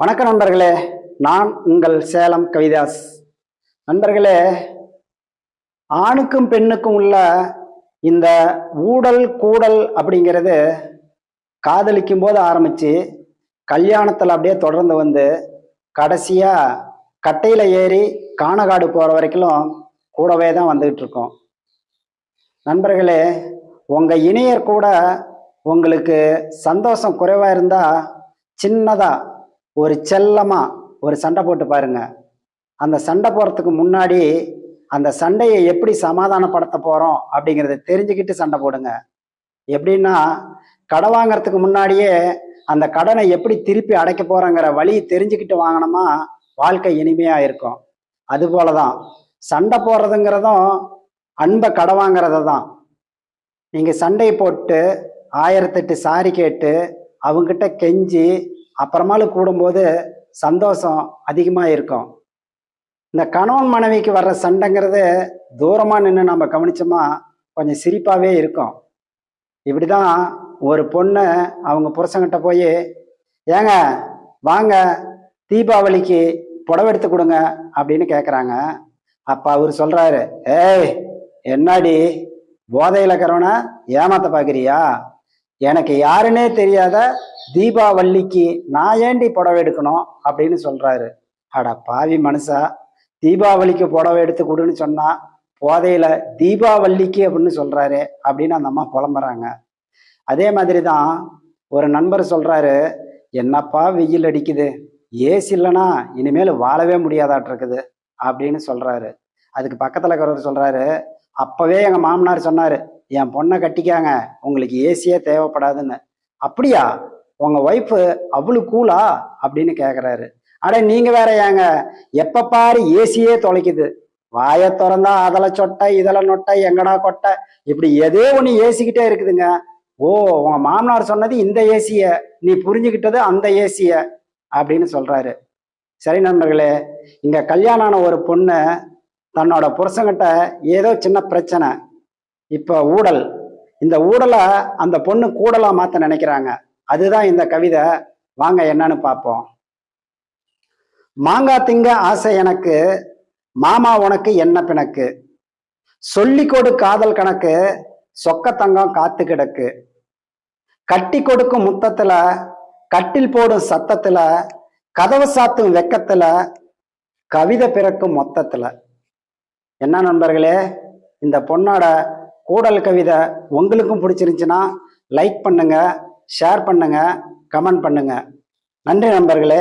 வணக்கம் நண்பர்களே நான் உங்கள் சேலம் கவிதாஸ். நண்பர்களே ஆணுக்கும் பெண்ணுக்கும் உள்ள இந்த ஊடல் கூடல் அப்படிங்கிறது காதலிக்கும் போது ஆரம்பிச்சு கல்யாணத்தில் அப்படியே தொடர்ந்து வந்து கடைசியாக கட்டையில் ஏறி காணகாடு போகிற வரைக்கும் கூடவே தான் வந்துகிட்டு இருக்கோம். நண்பர்களே உங்கள் இணையர் கூட உங்களுக்கு சந்தோஷம் குறைவாக இருந்தால் சின்னதாக ஒரு செல்லமா ஒரு சண்டை போட்டு பாருங்க. அந்த சண்டை போறதுக்கு முன்னாடி அந்த சண்டையை எப்படி சமாதானப்படுத்த போறோம் அப்படிங்கிறத தெரிஞ்சுக்கிட்டு சண்டை போடுங்க. எப்படின்னா கடை வாங்குறதுக்கு முன்னாடியே அந்த கடனை எப்படி திருப்பி அடைக்க போறோங்கிற வழியை தெரிஞ்சுக்கிட்டு வாங்கினோமா வாழ்க்கை இனிமையா இருக்கும். அது போலதான். சண்டை போடுறதுங்கிறதும் அன்பை கடை வாங்குறது தான். நீங்க சண்டை போட்டு ஆயிரத்தெட்டு சாரி கேட்டு அவங்ககிட்ட கெஞ்சி அப்புறமாலும் கூடும்போது சந்தோஷம் அதிகமாக இருக்கும் இந்த கணவன் மனைவிக்கு வர்ற சண்டைங்கிறது தூரமாக நின்று நம்ம கவனிச்சோமா கொஞ்சம் சிரிப்பாகவே இருக்கும். இப்படி தான் ஒரு பொண்ணு அவங்க புருஷங்கிட்ட போய் ஏங்க வாங்க தீபாவளிக்கு புடவை எடுத்து கொடுங்க அப்படின்னு கேட்குறாங்க அப்போ அவர் சொல்கிறாரு ஏய் என்னாடி போதையில் இருக்கிறவனை ஏமாத்த பார்க்குறியா எனக்கு யாருன்னே தெரியாத தீபாவளிக்கு நான் ஏண்டி புடவை எடுக்கணும் அப்படின்னு சொல்றாரு. அட பாவி மனுஷா தீபாவளிக்கு புடவை எடுத்து கொடுன்னு சொன்னா போதையில தீபாவளிக்கு அப்படின்னு சொல்றாரு அப்படின்னு அந்த அம்மா புலம்புறாங்க. அதே மாதிரி தான் ஒரு நண்பர் சொல்றாரு என்னப்பா வெயில் அடிக்குது? ஏசி இல்லைன்னா இனிமேல் வாழவே முடியாதாட்டு இருக்குது அப்படின்னு சொல்றாரு. அதுக்கு பக்கத்துல இருக்கிறவர் சொல்றாரு அப்பவே எங்க மாமனார் சொன்னாரு என் பொண்ணை கட்டிக்காங்க உங்களுக்கு ஏசியே தேவைப்படாதுன்னு. அப்படியா? உங்க ஒய்ஃபு அவ்வளவு கூலா அப்படின்னு கேக்குறாரு. அட நீங்க வேற ஏங்க? எப்ப பாரு ஏசியே தொலைக்குது. வாயை திறந்தா அதில் சொட்டை இதில் நொட்டை எங்கடா கொட்டை? இப்படி எதே ஒன்று ஏசிக்கிட்டே இருக்குதுங்க. ஓ உங்க மாமனார் சொன்னது இந்த ஏசிய நீ புரிஞ்சுக்கிட்டது அந்த ஏசிய. அப்படின்னு சொல்றாரு. சரி நண்பர்களே இங்க கல்யாணம் ஆன ஒரு பொண்ணு தன்னோட புருஷங்கிட்ட ஏதோ சின்ன பிரச்சனை. இப்போ ஊடல். இந்த ஊடலை அந்த பொண்ணு கூடலா மாத்த நினைக்கிறாங்க. அதுதான் இந்த கவிதை. வாங்க என்னன்னு பார்ப்போம். மாங்காய் திங்க ஆசை எனக்கு மாமா உனக்கு என்ன பிணக்கு? சொல்லி கொடு காதல் கணக்கு சொக்க தங்கம் காத்து கிடக்கு. கட்டி கொடுக்கும் முத்தத்துல கட்டில் போடும் சத்தத்துல கதவு சாத்தும் வெக்கத்துல கவிதை பிறக்கும் மொத்தத்துல. என்ன நண்பர்களே இந்த பொண்ணோட கூடல் கவிதை உங்களுக்கும் பிடிச்சிருந்துச்சுன்னா லைக் பண்ணுங்க ஷேர் பண்ணுங்க கமெண்ட் பண்ணுங்க. நன்றி நண்பர்களே.